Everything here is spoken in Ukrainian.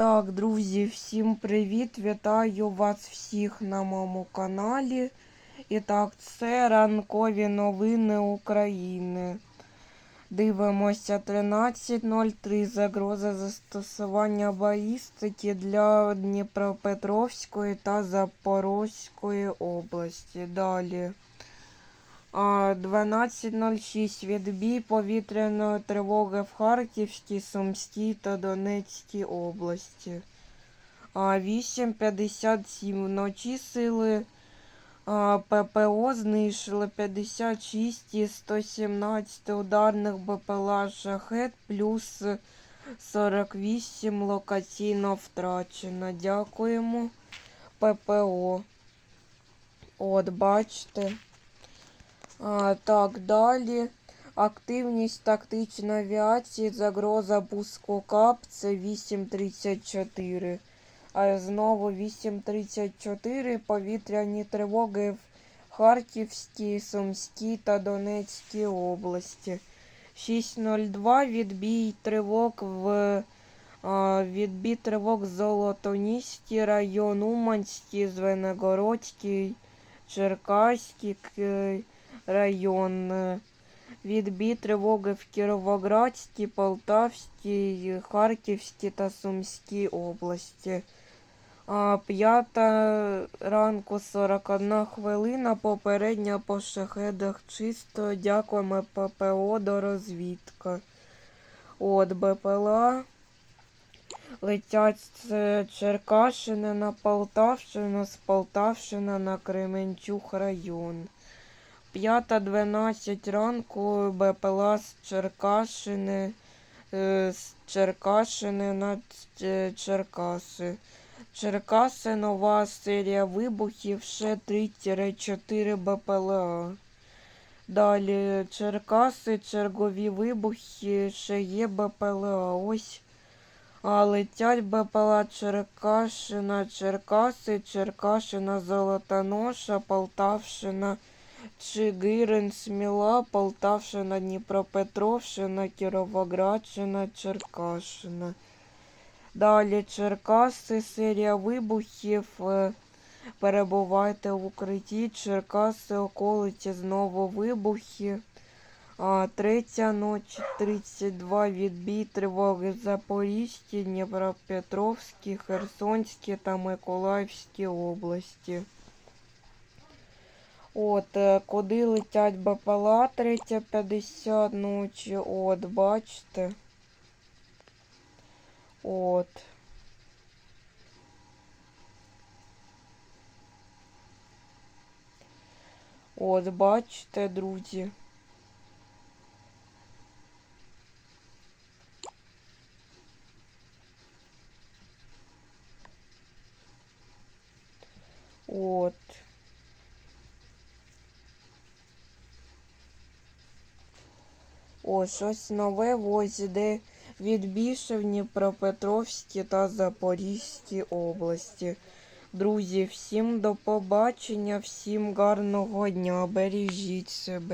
Так, друзі, всім привіт! Вітаю вас всіх на моєму каналі. І так, це ранкові новини України. Дивимося 13.03. Загроза застосування балістики для Дніпропетровської та Запорозької області. Далі. А, 12.06. Відбій повітряної тривоги в Харківській, Сумській та Донецькій області. А, 8.57. Вночі сили ППО знищили 56 із 117 ударних БПЛА «Шахет» плюс 48 локаційно втрачено. Дякуємо ППО. От, бачите. Так, далі. Активність тактичної авіації, загроза пуску це 8.34. А знову 8.34 повітряні тривоги в Харківській, Сумській та Донецькій області. 6.02 відбій тривог в відбій тривог Золотоніський район, Уманський, Звенигородський, Черкаський район. Відбій тривоги в Кіровоградській, Полтавській, Харківській та Сумській області. А, П'ята ранку 41 хвилина. Попередня по шахедах чисто. Дякуємо ППО до розвідка. От БПЛА. Летять з Черкащини на Полтавщину, з Полтавщини на Кременчук район. 5.12 ранку БПЛА з Черкащини, е, з Черкащини на Черкаси. Черкаси нова серія вибухів, ще 3-4 БПЛА. Далі Черкаси, чергові вибухи, ще є БПЛА. Ось а, летять БПЛА Черкащина, Черкаси, Черкащина, Золотоноша, Полтавщина, Чигирин, Сміла, Полтавщина, Дніпропетровщина, Кіровоградщина, Черкащина. Далі Черкаси, серія вибухів. е, Перебувайте в укритті, Черкаси, околиці, знову вибухи. А, третя ніч, 32 відбій тривоги в Запорізькій, Дніпропетровській, Херсонській та Миколаївській області. От, е, куди летять БПЛА 3.50 ночі, от, бачите. От. От, бачите, друзі. От. О, щось нове ось іде від Дніпропетровській та Запорізькій області. Друзі, всім до побачення, всім гарного дня, бережіть себе.